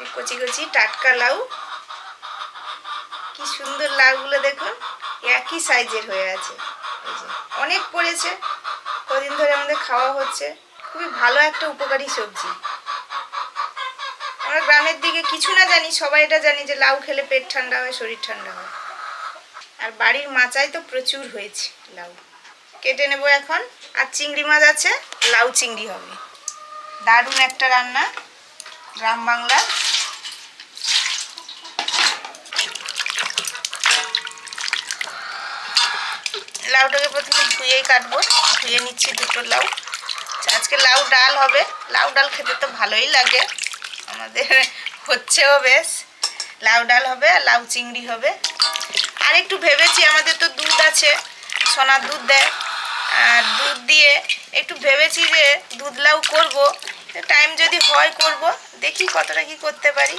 যে কচি কচি টাটকা লাউ। কি সুন্দর লাউগুলো দেখুন একই সাইজের হয়ে আছে। অনেক পড়েছে, কদিন ধরে আমাদের খাওয়া হচ্ছে। খুবই ভালো একটা উপকারী সবজি। আমরা গ্রামের দিকে কিছু না জানি, সবাই এটা জানি যে লাউ খেলে পেট ঠান্ডা হয়, শরীর ঠান্ডা হয়। আর বাড়ির মাচায় তো প্রচুর হয়েছে লাউ। কেটে নেব এখন। আর চিংড়ি মাছ আছে, লাউ চিংড়ি হবে। দারুণ একটা রান্না, গ্রাম বাংলার। লাউটাকে প্রথমে ধুয়েই কাটবো। ধুয়ে নিচ্ছি দুটো লাউ। আজকে লাউ ডাল হবে। লাউ ডাল খেতে তো ভালোই লাগে। আমাদের হচ্ছেও বেশ। লাউ ডাল হবে আর লাউ চিংড়ি হবে। আর একটু ভেবেছি, আমাদের তো দুধ আছে সোনার দুধ দেয়। আর দুধ দিয়ে একটু ভেবেছি যে দুধ লাউ করব। টাইম যদি হয় করব, দেখি কতটা কি করতে পারি।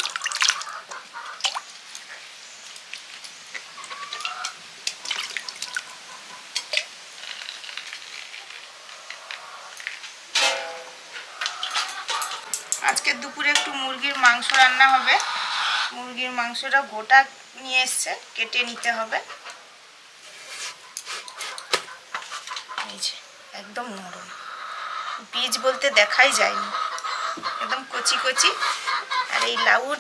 আজকে দুপুরে একটু মুরগির মাংস রান্না হবে। মুরগির মাংসটা গোটা নিয়ে এসছে, কেটে নিতে হবে। একদম নরম। বীজ বলতে দেখাই যায়নি। একদম কচি কচি। আর এই লাউর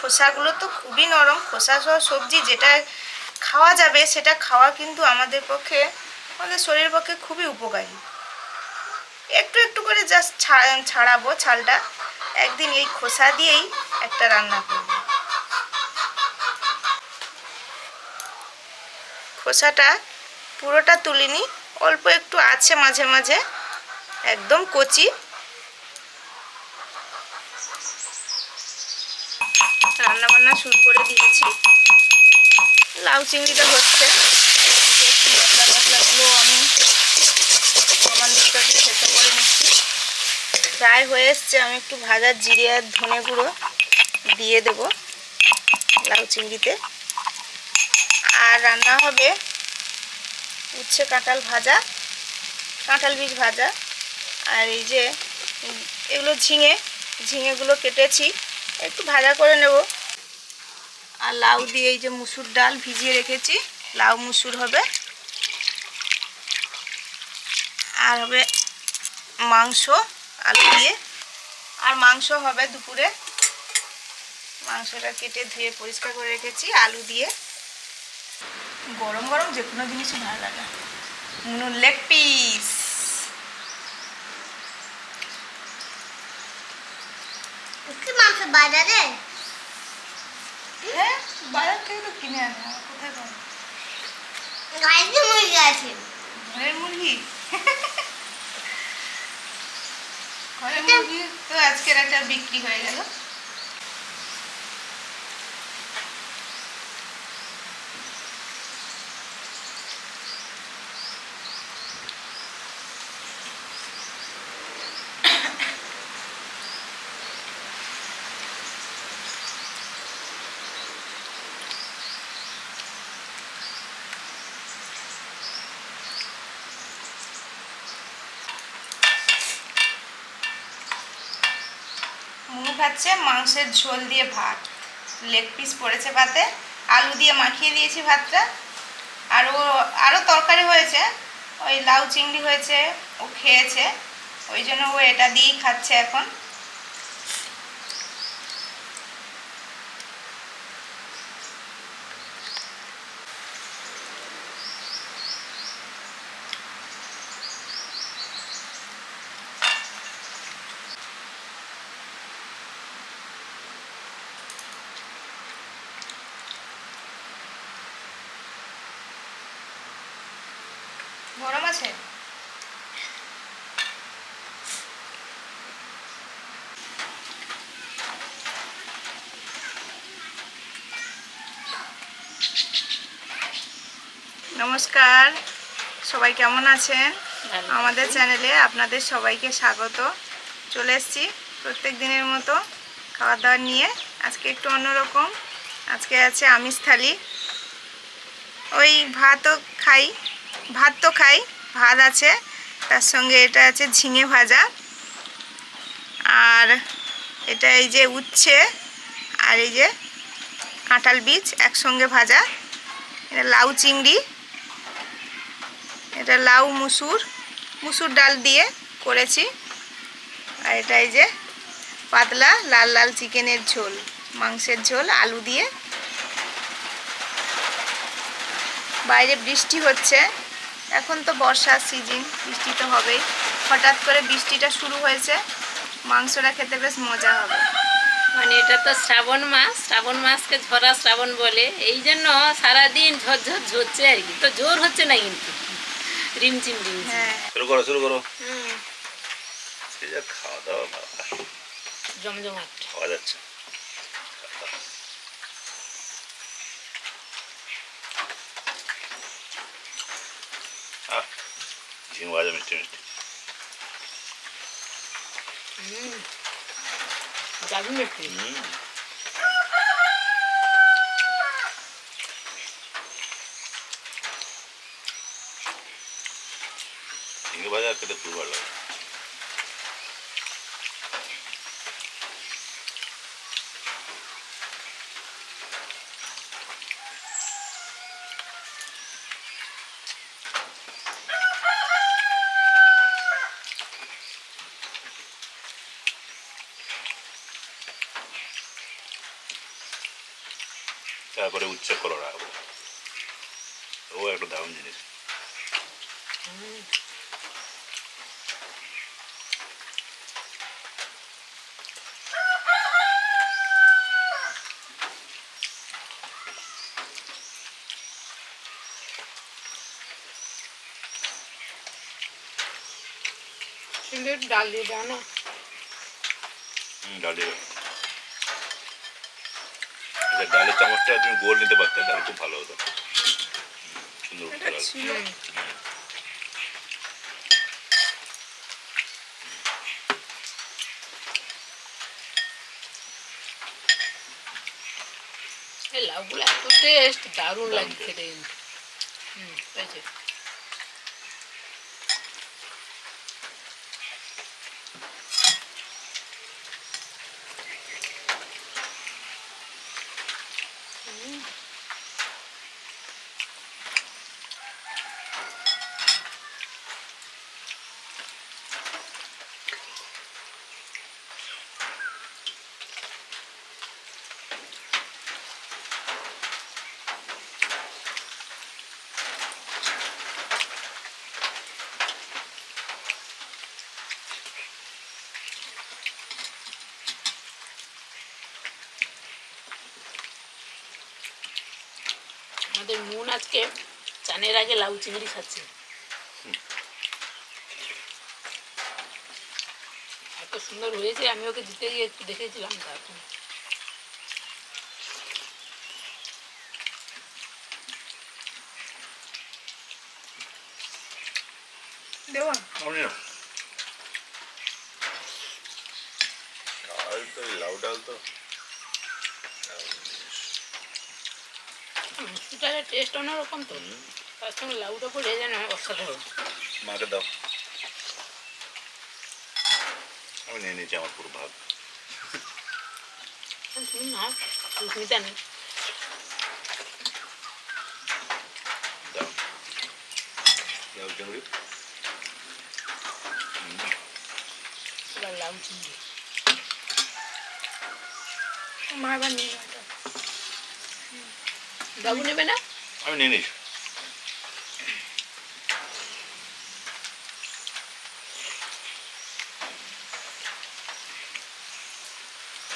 খোসাগুলো তো খুবই নরম। খোসা সহ সবজি যেটা খাওয়া যাবে, সেটা খাওয়া কিন্তু আমাদের পক্ষে, আমাদের শরীরের পক্ষে খুবই উপকারী। একটু একটু করে জাস্ট ছাড়াবো ছালটা। একদিন এই খোসা দিয়েই একটা রান্না করব। খোসাটা পুরোটা তুলিনি, অল্প একটু আছে মাঝে মাঝে, একদম কচি। রান্না বান্না শুরু করে দিয়েছি। লাউ চিংড়িটা হচ্ছে এই যে একটু পাতলা পাতলাগুলো আমি সমান দিকটাকে সেদ্ধ করে নিচ্ছি প্রায় হয়ে এসছে, আমি একটু ভাজা জিরে আর ধনে গুঁড়ো দিয়ে দেব লাউ চিংড়িতে। আর রান্না হবে উচ্ছে কাঁঠাল ভাজা, কাঁঠাল বীজ ভাজা। আর এই যে এগুলো ঝিঙে, ঝিঙেগুলো কেটেছি, একটু ভাজা করে নেব। আর লাউ দিয়ে এই যে মুসুর ডাল ভিজিয়ে রেখেছি, লাউ মুসুর হবে। আর হবে মাংস। আলু দিয়ে। আর মাংস হবে দুপুরে। মাংসটা কেটে ধুয়ে পরিষ্কার করে রেখেছি আলু দিয়ে। গরম গরম যে কোনো জিনিসই ভালো লাগে। নুন লেগ পিস। কি মাংস বাজারে? হ্যাঁ বাজার থেকে তো কিনে আনে কোথায় পাবো? মুরগি আছে। ঘরের মুরগি ঘরের মুরগি তো আজকের একটা বিক্রি হয়ে গেল। মুনু খাচ্ছে মাংসের ঝোল দিয়ে ভাত। লেগ পিস পড়েছে ভাতে। আলু দিয়ে মাখিয়ে দিয়েছি ভাতটা। আর ও আরও তরকারি হয়েছে। ওই লাউ চিংড়ি হয়েছে, ও খেয়েছে। ওই জন্য ও এটা দিয়েই খাচ্ছে এখন গরম আছে? নমস্কার। সবাই কেমন আছেন? আমাদের চ্যানেলে আপনাদের সবাইকে স্বাগত। চলে এসেছি প্রত্যেক দিনের মতো খাওয়া দাওয়া নিয়ে। আজকে একটু অন্যরকম। আজকে আছে আমিষ থালি। ওই ভাতও খাই। ভাত তো খাই। ভাত আছে, তার সঙ্গে এটা আছে ঝিঙে ভাজা। আর এটা এই যে উচ্ছে আর এই যে কাঁঠাল বীজ একসঙ্গে ভাজা। এটা লাউ চিংড়ি, এটা লাউ মুসুর মুসুর ডাল দিয়ে করেছি। আর এটা এই যে পাতলা লাল লাল চিকেনের ঝোল, মাংসের ঝোল, আলু দিয়ে। বাইরে বৃষ্টি হচ্ছে। এখন তো বর্ষার সিজন বৃষ্টি তো হবেই। হঠাৎ করে বৃষ্টিটা শুরু হয়েছে মাংসটা খেতে বেশ মজা হবে। মানে এটা তো শ্রাবণ মাস শ্রাবণ মাসকে ঝরা শ্রাবণ বলে। এই জন্য সারাদিন ঝরঝর ঝরছে আর কি। তো জোর হচ্ছে না কিন্তু। রিমঝিম রিমঝিম। হ্যাঁ। শুরু করো শুরু করো। খাওয়া দাওয়া জমজমাট। খাওয়া যাচ্ছে। ঝিঙে ভাজা মিষ্টি মিষ্টি হুম দারুণ একটু হুম ঝিঙে ভাজা তারপরে উচ্ছে করা রাখব ও একটা দারুণ জিনিস ডাল দিয়ে দাও না ডাল দিয়ে আচ্ছা ডালের চামচটা তুমি গোল নিতে পারতে তাহলে খুব ভালো হতো। সুন্দর লাউগুলো এত টেস্ট দারুণ লাগে খেতে হুম আমাদের মন আজকে চানের আগে লাউ চিংড়ি খাচ্ছে। এত সুন্দর হয়েছে আমি ওকে দিতে গিয়ে একটু দেখেছিলাম তারপর। তো লাউ ডাল তো। মুসুটারের টেস্ট অন্যরকম তো। তার সঙ্গে লাউটা পড়ে যেন অসাধারণ। মাকে দাও। আমি নিয়ে নিয়েছি আমার পুরো ভাগ তুমি না সুস্মিতা নেই লাউ চিংড়ি। লাউ চিংড়ি। মা এবার নিয়ে যাও এটা। বাবু নেবে না? আমি নিয়ে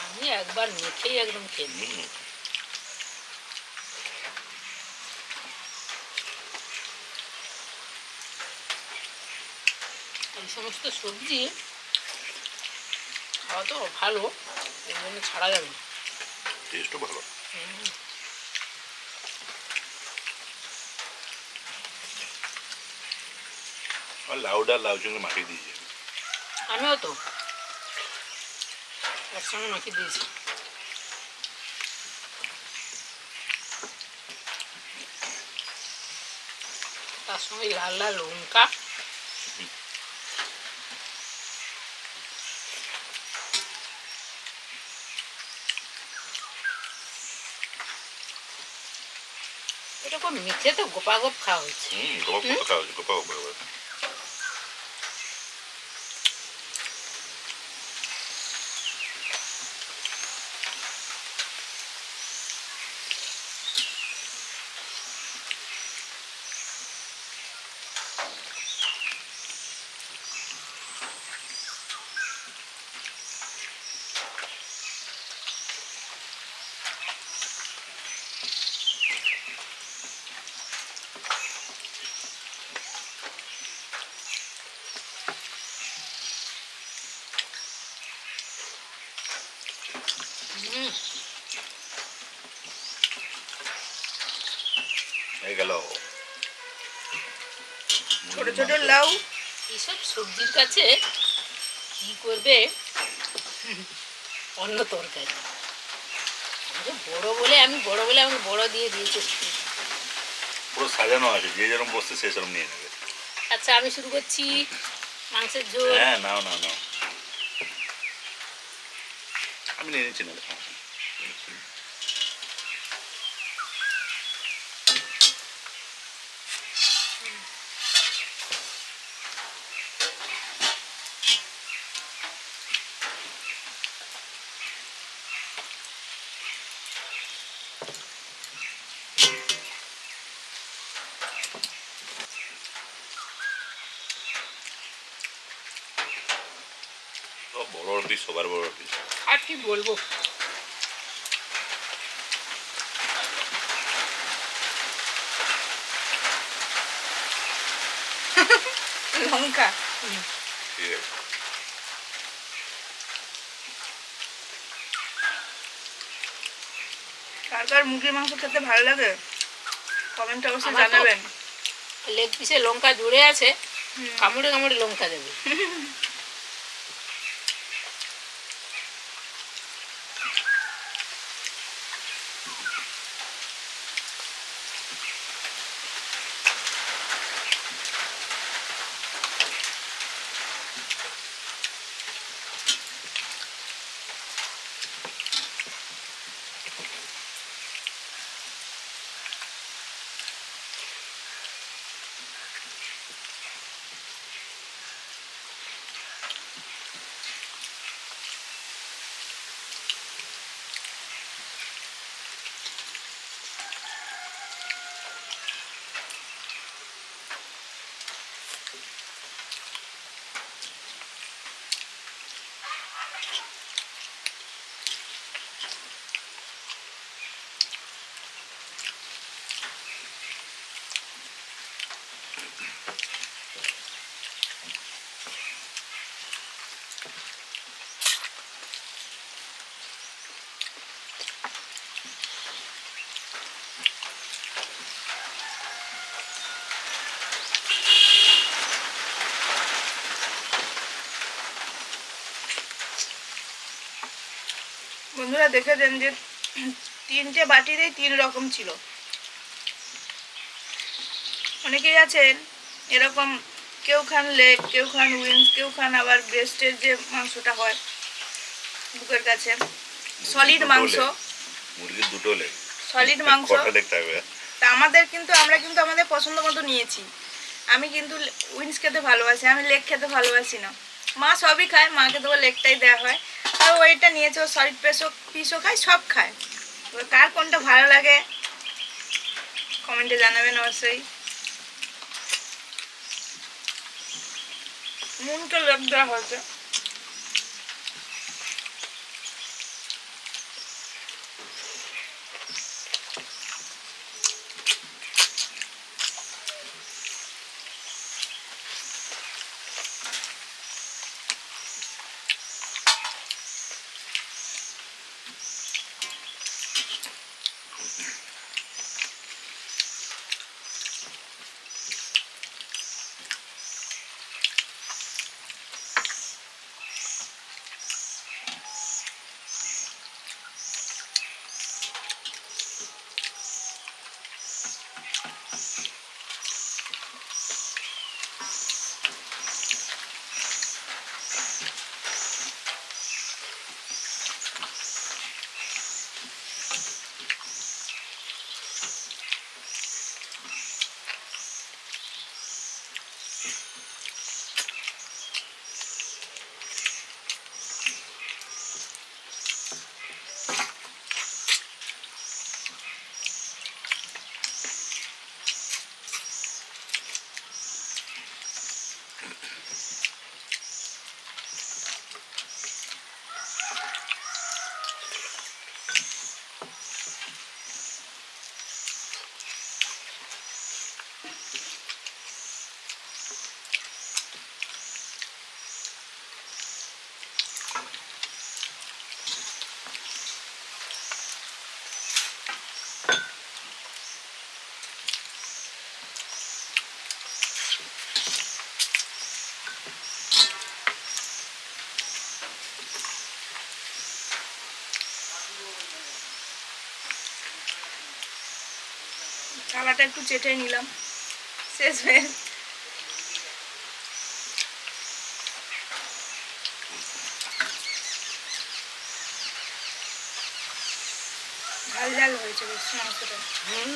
আমি একবার মেখেই একদম খেয়ে নিই। এই সমস্ত সবজি খাওয়া তো ভালো এই জন্য ছাড়া যাবে না। টেস্টও ভালো। হুম। আর লাউডা লাউ চিংড়ি মাখিয়ে দিয়েছি আমিও তো একসঙ্গে মাখিয়ে দিয়েছি তার সঙ্গে লাল লাল লঙ্কা এটা খুব মিঠে তো গোপা গোপাগোপ খাওয়া হচ্ছে গোপাগোপ খাওয়া হচ্ছে গোপাগোপ ছোট এইসব সবজির কাছে কি করবে? অন্য তরকারি। আমাকে বড় বলে আমি বড় বলে আমাকে বড় দিয়ে দিয়েছে। পুরো সাজানো আছে যে যেরকম বসছে সে সেরকম নিয়ে নেবে। আচ্ছা আমি শুরু করছি। মাংসের ঝোল। হ্যাঁ নাও নাও নাও। আমি নিয়ে নিচ্ছি না বড় পিস সবার বড় আর কি বলব? লঙ্কা। কার কার মুরগির মাংস খেতে ভালো লাগে? কমেন্টে অবশ্যই জানাবেন। লেগ পিসে লঙ্কা জুড়ে আছে কামড়ে কামড়ে লঙ্কা দেবে। বন্ধুরা দেখে দেন যে তিনটে বাটিতেই তিন রকম ছিল। অনেকেই আছেন এরকম কেউ খান লেগ কেউ খান উইংস কেউ খান আবার ব্রেস্টের যে মাংসটা হয় বুকের কাছে। সলিড মাংস। মুরগির দুটো লেগ। সলিড মাংস। তা আমাদের কিন্তু আমরা কিন্তু আমাদের পছন্দ মতো নিয়েছি। আমি কিন্তু উইংস খেতে ভালোবাসি আমি লেগ খেতে ভালোবাসি না। মা সবই খায়, মাকে তো লেগটাই দেওয়া হয়। আর ওইটা নিয়েছে, ও সলিড পেসও পিসও খায়, সব খায়। এবার কার কোনটা ভালো লাগে? কমেন্টে জানাবেন অবশ্যই। মুনকে লেগ দেওয়া হয়েছে। থালাটা একটু চেটে নিলাম। শেষ হয়ে ঝাল ঝাল হয়েছে বেশ মাংসটা। হুম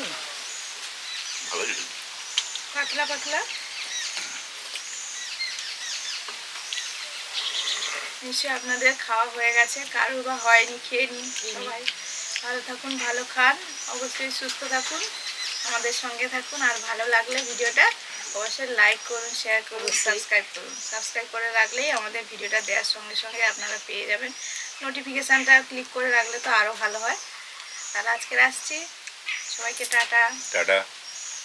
ভালো ছিল পাতলা পাতলা। নিশ্চয়ই আপনাদের খাওয়া হয়ে গেছে। কারোর বা হয়নি খেয়ে নিন সবাই। ভালো থাকুন ভালো খান। অবশ্যই সুস্থ থাকুন। আমাদের সঙ্গে থাকুন আর ভালো লাগলে ভিডিওটা অবশ্যই লাইক করুন শেয়ার করুন সাবস্ক্রাইব করুন। সাবস্ক্রাইব করে রাখলেই আমাদের ভিডিওটা দেওয়ার সঙ্গে সঙ্গে আপনারা পেয়ে যাবেন। নোটিফিকেশানটা ক্লিক করে রাখলে তো আরও ভালো হয়। তাহলে আজকে আসছি। সবাইকে টাটা। টাটা।